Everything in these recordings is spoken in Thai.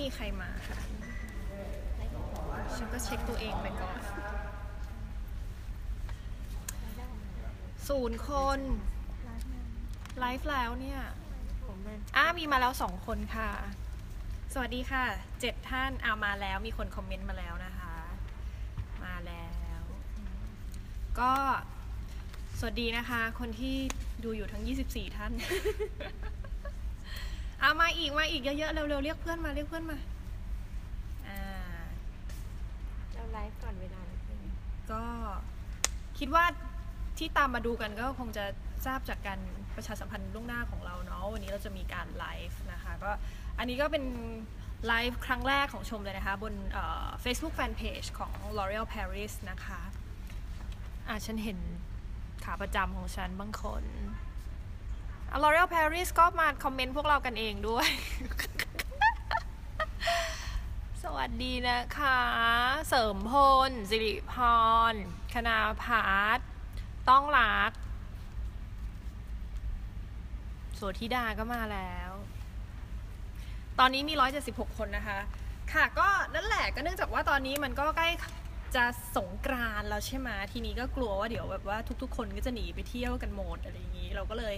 มีใครมาค่ะ ฉันก็เช็คตัวเองไปก่อน ศูนย์คน ไลฟ์แล้วเนี่ย อ้ามีมาแล้วสองคนค่ะ สวัสดีค่ะ เจ็ดท่านเอามาแล้ว มีคนคอมเมนต์มาแล้วนะคะ มาแล้ว ก็สวัสดีนะคะ คนที่ดูอยู่ทั้ง 24 ท่าน เอามาอีกมาอีกเยอะๆเร็วๆเรียกเพื่อนมาเรียกเพื่อนมาอ่าเราไลฟ์ก่อนเวลานิดนึงก็คิดว่าที่ตามมาดูกันก็คงจะทราบจากการประชาสัมพันธ์ล่วงหน้าของเราเนาะวันนี้เราจะมีการไลฟ์นะคะก็อันนี้ก็เป็นไลฟ์ครั้งแรกของชมเลยนะคะ บนเอ่อ Facebook Fanpage ของ L'Oreal Paris นะคะ อะฉันเห็นขาประจำของฉันบางคน L'Oreal Paris ก็มาคอมเมนต์พวกเรากันเองด้วย สวัสดีนะคะ เสริมพล สิริพร คณาพัฒน์ต้องรักโสธิดาก็มาแล้ว ตอนนี้มี 176 คนนะคะ ค่ะก็นั่นแหละก็เนื่องจากว่าตอนนี้มันก็ใกล้ จะสงกรานแล้วใช่ไหมทีนี้ก็กลัวว่าเดี๋ยวแบบว่าทุก ๆ คนก็จะหนีไปเที่ยวกันหมดอะไรอย่างนี้ เราก็เลย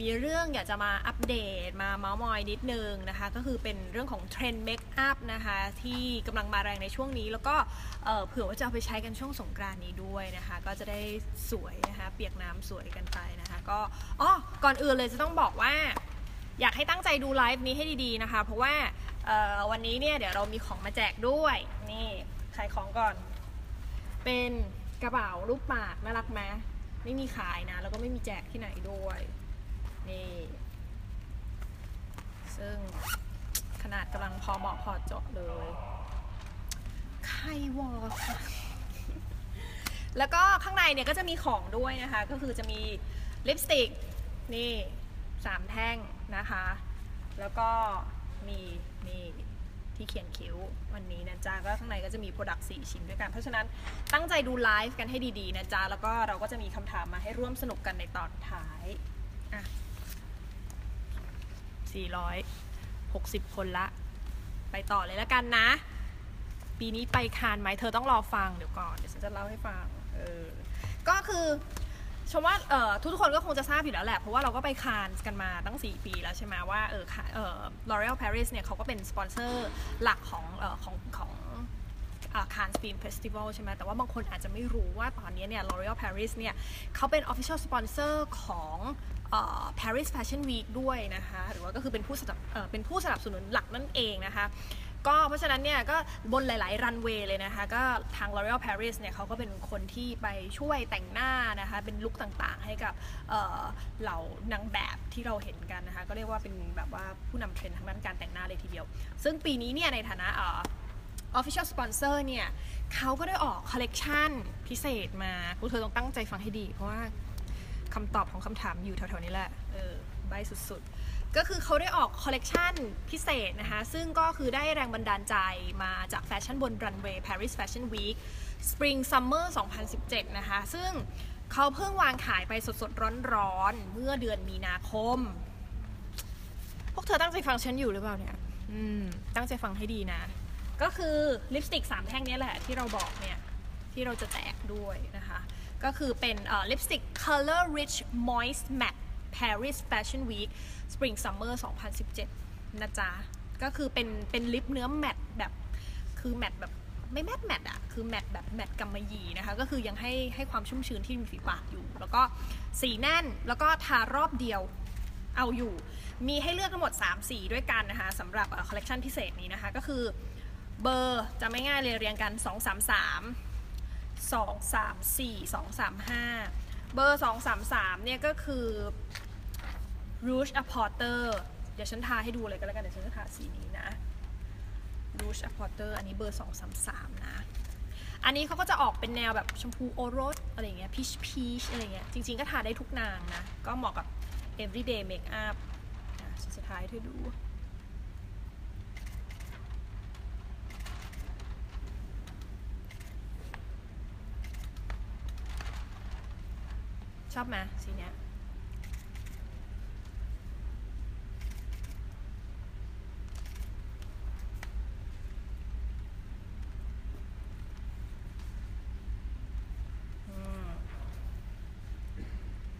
มีเรื่องอยากจะมาอัปเดตมาเมาส์มอยนิดนึงนะคะ ก็คือเป็นเรื่องของเทรนด์เมคอัพนะคะที่กำลังมาแรงในช่วงนี้ แล้วก็เผื่อว่าจะเอาไปใช้กันช่วงสงกรานนี้ด้วยนะคะ ก็จะได้สวยนะคะ เปียกน้ำสวยกันไปนะคะ ก็อ๋อก่อนอื่นเลยจะต้องบอกว่าอยากให้ตั้งใจดูไลฟ์นี้ให้ดีๆนะคะ เพราะว่าวันนี้เนี่ยเดี๋ยวเรามีของมาแจกด้วยนี่ขายของก่อน เป็นกระเป๋ารูปปากน่ารักไหมไม่มีขายนะ แล้วก็ไม่มีแจกที่ไหนด้วย นี่ ซึ่งขนาดกำลังพอเหมาะพอเจาะเลยใครวอลค่แล้วก็ข้างในเนี่ยก็จะมีของด้วยนะคะ ก็คือจะมีลิปสติก นี่สามแท่งนะคะ แล้วก็มีนี่ ที่เขียนคิ้ววันนี้นะจ๊ะก็ข้างในก็จะมีโปรดักต์4ชิ้นด้วยกัน เพราะฉะนั้นตั้งใจดูไลฟ์กันให้ดีๆนะจ๊ะแล้วก็เราก็จะมีคำถามมาให้ร่วมสนุกกันในตอนท้ายอะ460 คนละ ไปต่อเลยแล้วกันนะ ปีนี้ไปคานไหมเธอต้องรอฟังเดี๋ยวก่อน เดี๋ยวฉันจะเล่าให้ฟังเออก็คือ ชมว่าเอ่อทุกๆคนก็คงจะทราบอยู่แล้วแหละ เพราะว่าเราก็ไปคานกันมาตั้ง 4 ปีแล้วใช่ไหมว่าเออเอ่อ L'Oreal Paris เนี่ยเขาก็เป็นสปอนเซอร์หลักของเอ่อของของคานสปีนเฟสติวัลใช่ไหมแต่ว่าบางคนอาจจะไม่รู้ว่าตอนนี้เนี่ย L'Oreal Paris เนี่ยเขาเป็น Official Sponsor ของเอ่อ Paris Fashion Week ด้วยนะคะ หรือว่าก็คือเป็นผู้สนับเอ่อเป็นผู้สนับสนุนหลักนั่นเองนะคะ ก็เพราะฉะนั้นเนี่ยก็บนหลาย ๆ รันเวย์เลยนะคะ ก็ทาง L'Oreal Paris เนี่ยเขาก็เป็นคนที่ไปช่วยแต่งหน้านะคะ เป็นลุคต่างๆ ให้กับเหล่านางแบบที่เราเห็นกันนะคะ ก็เรียกว่าเป็นแบบว่าผู้นำเทรนด์ทางด้านการแต่งหน้าเลยทีเดียว ซึ่งปีนี้เนี่ยในฐานะเออ Official Sponsor เนี่ยเขาก็ได้ออกคอลเลกชันพิเศษมาพวกเธอต้องตั้งใจฟังให้ดี เพราะว่าคำตอบของคำถามอยู่แถวๆนี้แหละ เออ ใบสุดๆ ก็คือเขาได้ออกคอลเลกชันพิเศษนะคะ ซึ่งก็คือได้แรงบันดาลใจมาจากแฟชั่นบนรันเวย์ Paris Fashion Week Spring Summer 2017 นะคะ ซึ่งเขาเพิ่งวางขายไปสดๆ ร้อนๆ เมื่อเดือนมีนาคม พวกเธอตั้งใจฟังฉันอยู่หรือเปล่าเนี่ย อืม ตั้งใจฟังให้ดีนะ ก็คือลิปสติก3แท่งนี้แหละที่เราบอกเนี่ย ที่เราจะแจกด้วยนะคะ ก็คือเป็นลิปสติก Color Rich Moist Matte Paris Fashion Week Spring Summer 2017 นะจ๊ะ ก็คือเป็นเป็นลิปเนื้อแมตแบบคือแมตแบบไม่แมตแมตอะคือแมตแบบแมตกำมะหยี่นะคะ ก็คือยังให้ให้ความชุ่มชื้นที่มีฝีปากอยู่ แล้วก็สีแน่นแล้วก็ทารอบเดียวเอาอยู่ มีให้เลือกทั้งหมด 3 สีด้วยกันนะคะสำหรับคอลเลกชันพิเศษนี้นะคะ ก็คือเบอร์จะไม่ง่ายเลยเรียงกัน 2 3 3 2 3 4 2 3 5 เบอร์ 2 3 3 เนี่ยก็คือ Rouge Apporter เดี๋ยวฉันทาให้ดูเลยก็แล้วกัน เดี๋ยวฉันจะทาสีนี้นะ Rouge Apporter อันนี้เบอร์ 2 3 3 นะ อันนี้เขาก็จะออกเป็นแนวแบบชมพูโอรสอะไรเงี้ยพีชพีชอะไรเงี้ย จริงๆก็ทาได้ทุกนางนะ ก็เหมาะกับ everyday makeup นะฉันจะทาให้ดู ชอบไหมสีเนี้ย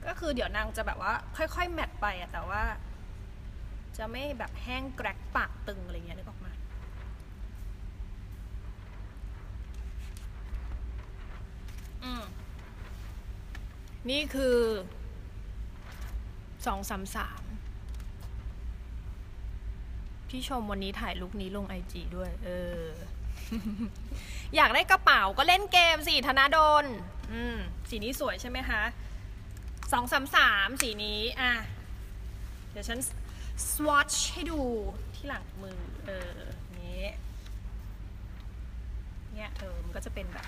ก็คือเดี๋ยวนางจะแบบว่า ค่อยๆ แมทไปอะแต่ว่า จะไม่แบบแห้งแกรกปากตึงอะไรเงี้ยนึกออกไหม นี่คือสองสามสามพี่ชมวันนี้ถ่ายลุคนี้ลงไอจีด้วย เออ อยากได้กระเป๋าก็เล่นเกมสิธนาดลอืม สีนี้สวยใช่ไหมคะสองสามสามสีนี้ อะ เดี๋ยวฉัน swatch ให้ดูที่หลังมือ เออ นี้ เนี่ยเธอมันก็จะเป็นแบบ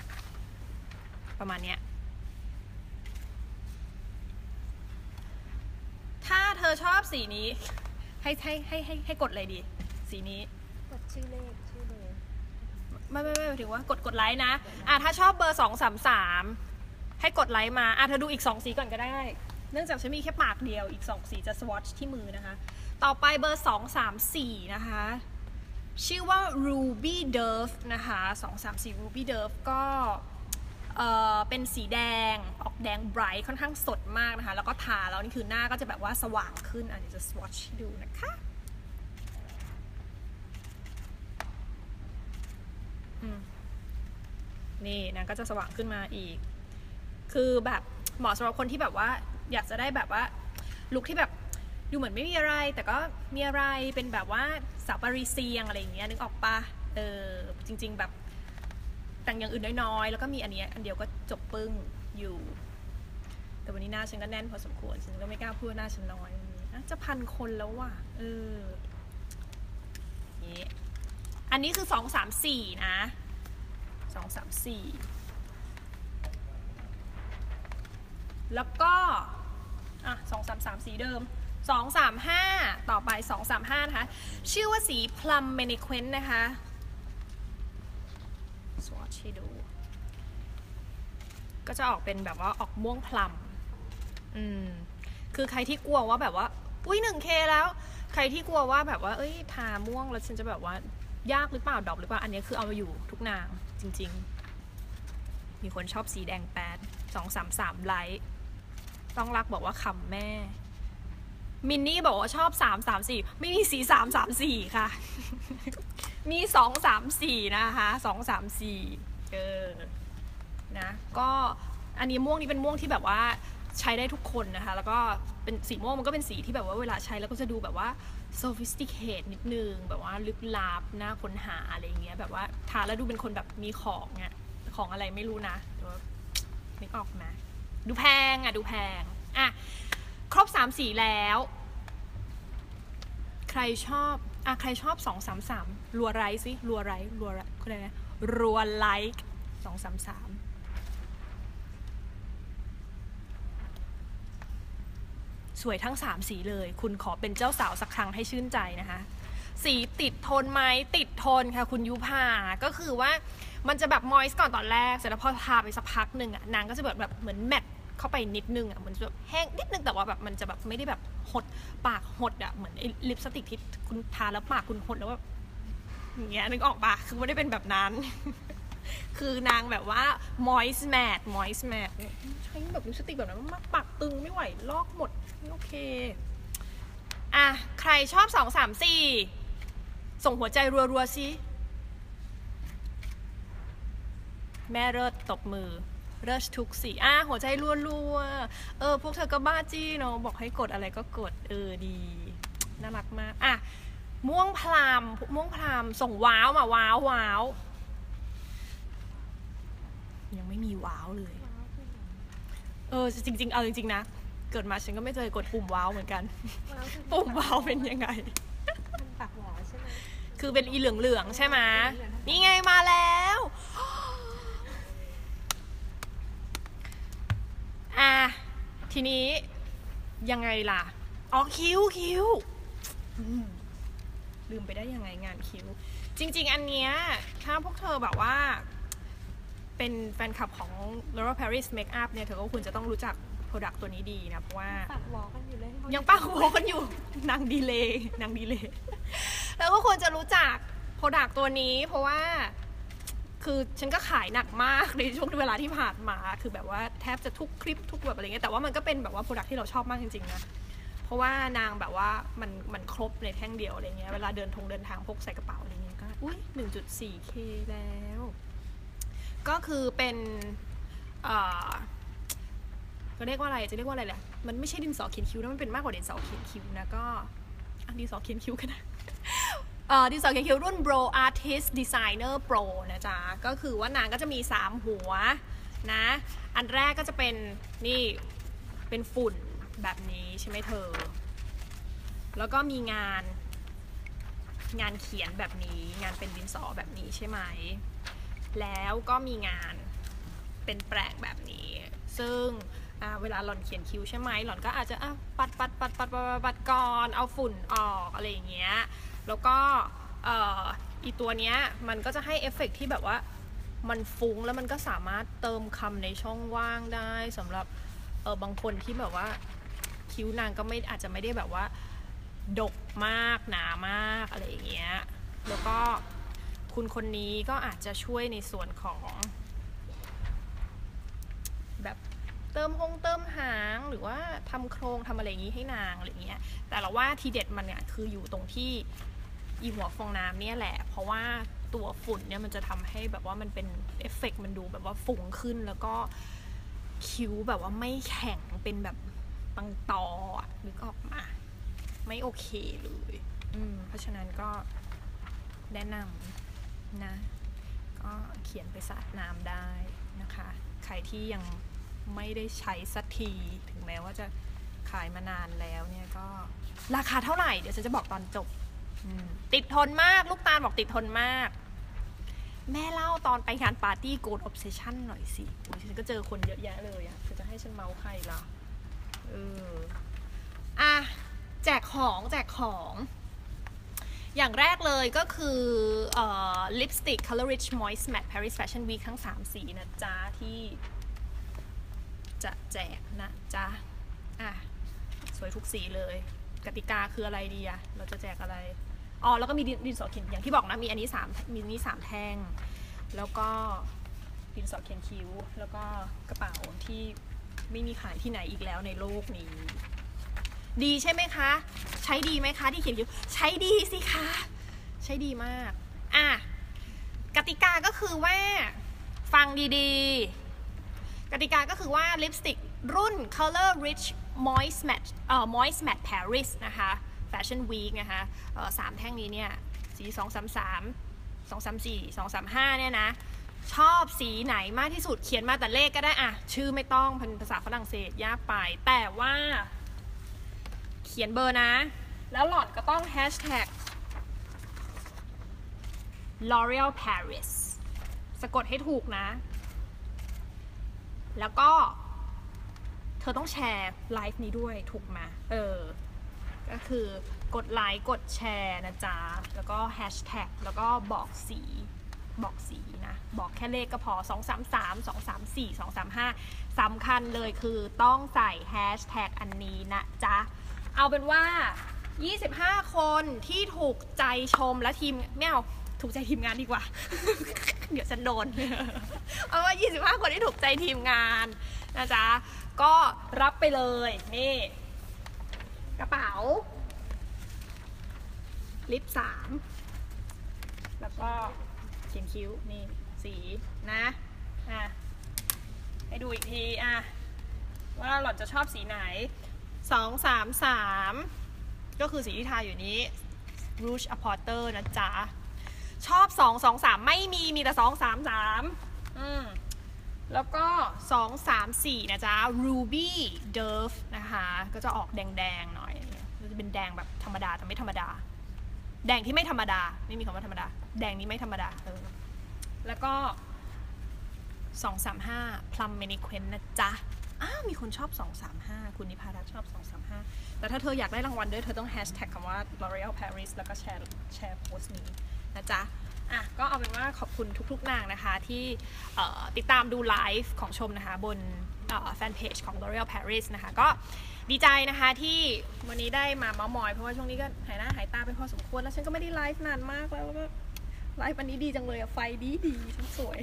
ประมาณเนี้ย ถ้าเธ อชอบสีนี้ ให้ให้ให้ให้ให้กดอะไรดี สีนี้ กดชื่อเลขชื่อเบอร์ไม่ไม่ไม่หมายถึงว่ากดกดไลค์นะอะถ้าชอบเบอร์สองสามสามให้กดไลค์มาอะเธอดูอีกสองสีก่อนก็ได้ เนื่องจากฉันมีแค่ปากเดียวอีกสองสีจะสวอชที่มือนะคะ ต่อไปเบอร์สองสามสี่นะคะ ชื่อว่า Ruby Dove นะคะสองสามสี่ Ruby Dove ก็ เออเป็นสีแดงออกแดงไบรท์ค่อนข้างสดมากนะคะ แล้วก็ทาแล้วนี่คือหน้าก็จะแบบว่าสว่างขึ้นอะเดี๋ยวจะสวอชให้ดูนะคะนี่นางก็จะสว่างขึ้นมาอีก คือแบบเหมาะสำหรับคนที่แบบว่าอยากจะได้แบบว่าลุคที่แบบดูเหมือนไม่มีอะไร แต่ก็มีอะไรเป็นแบบว่าสาวปารีเซียงอะไรอย่างเงี้ยนึกออกปะเออจริง ๆ แบบ แต่งอย่างอื่นน้อยๆ แล้วก็มีอันนี้อันเดียวก็จบปึ้งอยู่ แต่วันนี้หน้าฉันก็แน่นพอสมควร ฉันก็ไม่กล้าพูดหน้าฉันน้อยวันนี้จะพันคนแล้วว่ะ เออนี่อันนี้คือสองสามสี่นะสองสามสี่แล้วก็อะสองสามสามสีเดิมสองสามห้าต่อไปสองสามห้านะคะ ชื่อว่าสีพลัมเมนิควนนะคะ สวอชให้ดู ก็จะออกเป็นแบบว่าออกม่วงพลัมอืมคือใครที่กลัวว่าแบบว่า อุ้ยหนึ่งเคแล้ว ใครที่กลัวว่าแบบว่า เอ้ยทาม่วงแล้วฉันจะแบบว่ายากหรือเปล่าดรอปหรือเปล่า อันนี้คือเอามาอยู่ทุกนางจริง ๆ มีคนชอบสีแดงแปดสองสามสามไลท์ต้องรักบอกว่าขำแม่ มินนี่บอกว่าชอบสามสามสี่ไม่มีสีสามสามสี่ค่ะ มีสองสามสี่นะคะสองสามสี่เออนะก็อันนี้ม่วงนี้เป็นม่วงที่แบบว่าใช้ได้ทุกคนนะคะ แล้วก็เป็นสีม่วงมันก็เป็นสีที่แบบว่าเวลาใช้แล้วก็จะดูแบบว่า sophisticate นิดนึง แบบว่าลึกลับน่าค้นหาอะไรอย่างเงี้ยแบบว่าทาแล้วดูเป็นคนแบบมีของเนี่ยของอะไรไม่รู้นะแต่ว่านึกออกไหมดูแพงอะดูแพงอะครบสามสีแล้ว ใครชอบ อะใครชอบสองสามสามรัวไรสิรัวไรรัวไรอะไรนะรัวไลค์สองสามสามสวยทั้งสามสีเลย คุณขอเป็นเจ้าสาวสักครั้งให้ชื่นใจนะคะ สีติดทนไหมติดทนค่ะ คุณยุพาก็คือว่ามันจะแบบมอยส์ก่อนตอนแรก เสร็จแล้วพอทาไปสักพักหนึ่งอะนางก็จะแบบแบบเหมือนแมทเข้าไปนิดนึงอะเหมือนจะแบบแห้งนิดนึงแต่ว่าแบบมันจะแบบไม่ได้แบบ หดปากหดอะเหมือนลิปสติกที่คุณทาแล้วปากคุณหดแล้วแบบอย่างเงี้ยนึกออกปะคือไม่ได้เป็นแบบนั้น คือนางแบบว่า moist matte moist matte ใช้แบบลิปสติกแบบนั้นมากปากตึงไม่ไหวลอกหมดไม่โอเคอะใครชอบสองสามสี่ส่งหัวใจรัวๆสิแม่เลิศตบมือ เลิศทุกสีอะหัวใจรัวๆเออพวกเธอก็บ้าจี้เนาะบอกให้กดอะไรก็กดเออดีน่ารักมากอะม่วงพรามม่วงพรามส่งว้าวมาว้าวว้าวยังไม่มีว้าวเลยว้าวคือหยังเออจริง ๆ เอาจริงๆนะเกิดมาฉันก็ไม่เคยกดปุ่มว้าวเหมือนกันปุ่มว้าวเป็นยังไงปากหวอใช่ไหมคือเป็นอีเหลืองๆใช่ไหมนี่ไงมาแล้ว อะทีนี้ยังไงล่ะ อ๋อคิ้วคิ้วอืมลืมไปได้ยังไงงานคิ้ว จริง ๆ อันเนี้ยถ้าพวกเธอแบบว่า เป็นแฟนคลับของ Laura Paris Makeup เนี่ย เธอก็ควรจะต้องรู้จักโปรดักต์ตัวนี้ดีนะ เพราะว่า ปากหวอกันอยู่เลยยังป้าหัวกันอยู่ นางดีเลยนางดีเลยแล้วก็ควรจะรู้จักโปรดักตัวนี้ เพราะว่า คือฉันก็ขายหนักมากในช่วงเวลาที่ผ่านมา คือแบบว่าแทบจะทุกคลิปทุกแบบอะไรเงี้ย แต่ว่ามันก็เป็นแบบว่าโปรดักที่เราชอบมากจริงๆนะ เพราะว่านางแบบว่ามันมันครบในแท่งเดียวอะไรเงี้ย เวลาเดินทงเดินทางพกใส่กระเป๋าอะไรเงี้ยก็ อุ้ย 1.4K แล้ว ก็คือเป็นเอ่อก็เรียกว่าอะไร จะเรียกว่าอะไรแหละ มันไม่ใช่ดินสอเขียนคิ้วนะ มันเป็นมากกว่าดินสอเขียนคิ้วนะ ก็อันดินสอเขียนคิ้วกันนะเอ่อ ดินสอเขียนคิ้วรุ่น Bro Artist Designer Pro นะจ๊ะ ก็คือว่านางก็จะมี 3 หัวนะ อันแรกก็จะเป็นนี่เป็นฝุ่นแบบนี้ใช่ไหมเธอ แล้วก็มีงานงานเขียนแบบนี้ งานเป็นดินสอแบบนี้ใช่ไหม แล้วก็มีงานเป็นแปลงแบบนี้ ซึ่งเวลาหล่อนเขียนคิ้วใช่ไหมหล่อนก็อาจจะอะปัดปัดปัดปัดปัดปัดปัดก่อน เอาฝุ่นออกอะไรอย่างเงี้ย แล้วก็อีตัวเนี้ยมันก็จะให้เอฟเฟกต์ที่แบบว่ามันฟุ้งแล้วมันก็สามารถเติมคำในช่องว่างได้สำหรับเออบางคนที่แบบว่าคิ้วนางก็ไม่อาจจะไม่ได้แบบว่า ดกมากหนามากอะไรอย่างเงี้ยแล้วก็คุณคนนี้ก็อาจจะช่วยในส่วนของแบบ เติมหงเติมหางหรือว่าทำโครงทำอะไรอย่างนี้ให้นางอะไรอย่างเงี้ย แต่เราว่าทีเด็ดมันเนี่ยคืออยู่ตรงที่อีหัวฟองน้ำเนี่ยแหละ เพราะว่าตัวฝุ่นเนี่ยมันจะทำให้แบบว่ามันเป็นเอฟเฟกต์มันดูแบบว่าฟุ้งขึ้นแล้วก็คิ้วแบบว่าไม่แข็งเป็นแบบปังตออะนึกออกมา ไม่โอเคเลย อืม เพราะฉะนั้นก็แนะนำนะ ก็เขียนไปสาดน้ำได้นะคะ ใครที่ยัง ไม่ได้ใช้สักที ถึงแม้ว่าจะขายมานานแล้วเนี่ยก็ราคาเท่าไหร่เดี๋ยวฉันจะบอกตอนจบติดทนมากลูกตาลบอกติดทนมาก แม่เล่าตอนไปงานปาร์ตี้โกดออ s เซชันหน่อยสิโอ้ยฉันก็เจอคนเยอะแยะเลยอะเธอจะให้ฉันเมาใครล่ะเอออะแจกของแจกของ อย่างแรกเลยก็คือเอ่อ lipstick color rich moist matte Paris Fashion Week ทั้ง 3 สีนะจ๊ะ ที่ จะแจกนะจ๊ะอะสวยทุกสีเลย กติกาคืออะไรดีอะเราจะแจกอะไรอ๋อแล้วก็มีดินดนสอเขียนอย่างที่บอกนะมีอันนี้สามมีนนี้สามแท่ง แล้วก็ดินสอเขียนคิ้ว แล้วก็กระเป๋าที่ไม่มีขายที่ไหนอีกแล้วในโลกนี้ ดีใช่ไหมคะ ใช้ดีไหมคะ ที่เขียนคิ้วใช้ดีสิคะ ใช้ดีมาก อะกติกาก็คือว่าฟังดีๆ กติกาก็คือว่าลิปสติกรุ่น Color Rich Moist Matte เอ่อ Moist Matte Paris นะคะ Fashion Week นะคะเอ่อสามแท่งนี้เนี่ยสี2 3 3 2 3 4 2 3 5เนี่ยนะ ชอบสีไหนมากที่สุดเขียนมาแต่เลขก็ได้อะชื่อไม่ต้องเป็นภาษาฝรั่งเศสยากไป แต่ว่าเขียนเบอร์นะ แล้วหลอดก็ต้อง hashtag L'Oreal Paris สะกดให้ถูกนะ แล้วก็ เธอต้องแชร์ไลฟ์นี้ด้วยถูกไหมเออ ก็คือกดไลค์กดแชร์นะจ๊ะ แล้วก็แฮชแท็กแล้วก็บอกสีบอกสีนะ บอกแค่เลขก็พอ 2 3 3 2 3 4 2 3 5สำคัญเลยคือต้องใส่แฮชแท็กอันนี้นะจ๊ะ เอาเป็นว่า 25 คนที่ถูกใจชมและทีมไม่เอา ถูกใจทีมงานดีกว่า เดี๋ยวฉันโดน เอาว่า 25 คนที่ถูกใจทีมงานนะจ๊ะ ก็รับไปเลย นี่ กระเป๋า ลิปสามแล้วก็เขียนคิ้วนี่สีนะอะให้ดูอีกทีอะว่าหล่อนจะชอบสีไหนสองสามสามก็คือสีที่ทาอยู่นี้ Rouge Apporter นะจ๊ะ ชอบสองสองสามไม่มีมีแต่สองสามสามอืมแล้วก็สองสามสี่นะจ๊ะ Ruby Dove นะคะ ก็จะออกแดงๆหน่อยก็จะเป็นแดงแบบธรรมดาแต่ไม่ธรรมดา แดงที่ไม่ธรรมดา ไม่มีคำว่าธรรมดา แดงนี้ไม่ธรรมดาเออแล้วก็สองสามห้า Plum Maniquin นะจ๊ะ อ้าว มีคนชอบ 235 คุณนิพารัตน์ชอบ 235 แต่ถ้าเธออยากได้รางวัลด้วย เธอต้องแฮชแท็กคำว่า L'Oreal Paris แล้วก็แชร์แชร์โพสต์นี้ นะจ๊ะอะก็เอาเป็นว่าขอบคุณทุกๆนางนะคะที่ติดตามดูไลฟ์ของชมนะคะบนแฟนเพจของ L'Oreal Paris นะคะ ก็ดีใจนะคะที่วันนี้ได้มาเมาส์มอย เพราะว่าช่วงนี้ก็หายหน้าหายตาไปพอสมควร แล้วฉันก็ไม่ได้ไลฟ์นานมากแล้วแล้วก็ไลฟ์อันนี้ดีจังเลยอะไฟดีดีฉันสวย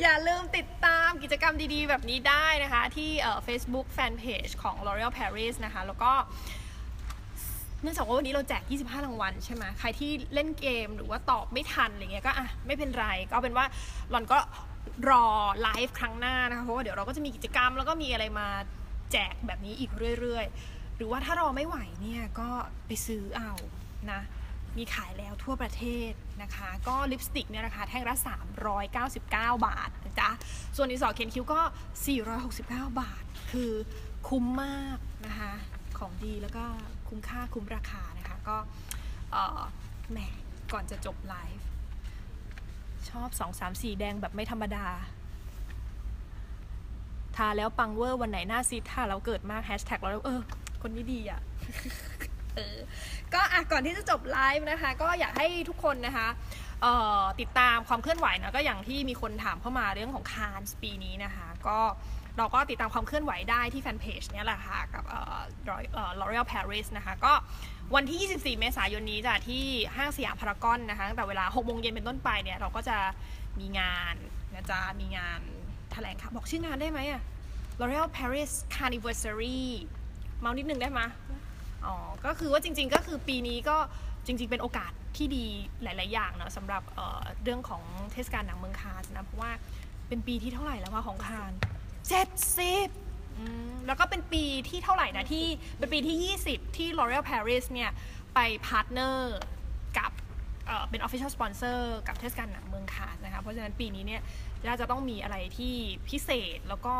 อย่าลืมติดตามกิจกรรมดีๆ แบบนี้ได้นะคะ ที่เอ่อ Facebook Fanpage ของ L'Oreal Paris นะคะ แล้วก็ เนื่องจากว่าวันนี้เราแจก 25 รางวัลใช่ไหมใครที่เล่นเกมหรือว่าตอบไม่ทันอะไรเงี้ยก็อะไม่เป็นไร ก็เป็นว่าหล่อนก็รอไลฟ์ครั้งหน้านะคะเพราะว่าเดี๋ยวเราก็จะมีกิจกรรมแล้วก็มีอะไรมาแจกแบบนี้อีกเรื่อยๆ หรือว่าถ้ารอไม่ไหวเนี่ยก็ไปซื้อเอานะมีขายแล้วทั่วประเทศนะคะ ก็ลิปสติกเนี่ยนะคะแท่งละ 399 บาทนะจ๊ะ ส่วนดินสอเขียนคิ้วก็ 469 บาท คือคุ้มมากนะคะ ของดีแล้วก็ คุ้มค่าคุ้มราคานะคะ ก็แหมก่อนจะจบไลฟ์ชอบ 2 3 4 แดงแบบไม่ธรรมดา ทาแล้วปังเวอร์วันไหนหน้าซีดทาแล้วเกิดมากแฮชแท็กแล้วเออ คนนี้ดีอะเออก็อะก่อนที่จะจบไลฟ์นะคะ ก็อยากให้ทุกคนนะคะออติดตามความเคลื่อนไหวนะก็อย่างที่มีคนถามเข้ามาเรื่องของคานสปีนี้นะคะ ก็ เราก็ติดตามความเคลื่อนไหวได้ที่แฟนเพจเนี่ยแหละค่ะ กับเอ่อเอ่อ L'Oreal Paris นะคะ ก็วันที่ 24 เมษายนนี้จ้ะที่ห้างสยามพารากอนนะคะตั้งแต่เวลา 6 โมงเย็นเป็นต้นไปเนี่ย เราก็จะมีงานนะจ๊ะ มีงานแถลงข่าวบอกชื่องานได้ไหมอะ L'Oreal Paris Carniversary เมานิดนึงได้ไหมอ๋อ ก็คือว่าจริง ๆ ก็คือปีนี้ก็จริง ๆ เป็นโอกาสที่ดีหลาย ๆ อย่างเนอะสำหรับเเรื่องของเทศกาลหนังเมืองคานส์นะเพราะว่าเป็นปีที่เท่าไหร่แล้วว่าของคาน เจ็ดสิบแล้วก็เป็นปีที่เท่าไหร่นะที่เป็นปีที่ 20 ที่ L'Oreal Paris เนี่ย ไปพาร์ทเนอร์กับเอ่อเป็น Official Sponsor กับเทศกาลหนังเมืองคานส์นะคะ เพราะฉะนั้นปีนี้เนี่ยน่าจะต้องมีอะไรที่พิเศษแล้วก็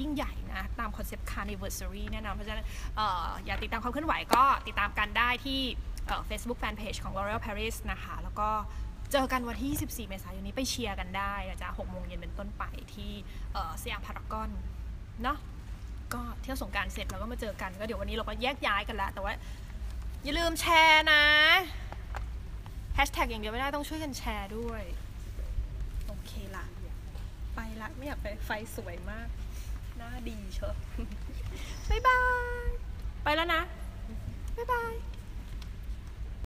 ยิ่งใหญ่นะ ตามคอนเซปต์ Carniversary แน่นอนเพราะฉะนั้นเอ่ออยากติดตามความเคลื่อนไหวก็ติดตามกันได้ที่เอ่อ Facebook Fanpage ของ L'Oreal Paris นะคะ แล้วก็ เจอกันวันที่ 24 เมษายนนี้ไปเชียร์กันได้นะจ๊ะ6โมงเย็นเป็นต้นไปที่เอ่อสยามพารากอนเนาะก็เที่ยวสงการเสร็จเราก็มาเจอกันก็เดี๋ยววันนี้เราก็แยกย้ายกันล้วแต่ว่าอย่าลืมแชร์นะแฮชแท็กอย่างเดียวไม่ได้ต้องช่วยกันแชร์ด้วย โอเคละไปละไม่อยากไปไฟสวยมาก หน้าดีเชอะบ๊ายบาย ไปแล้วนะ บ๊ายบาย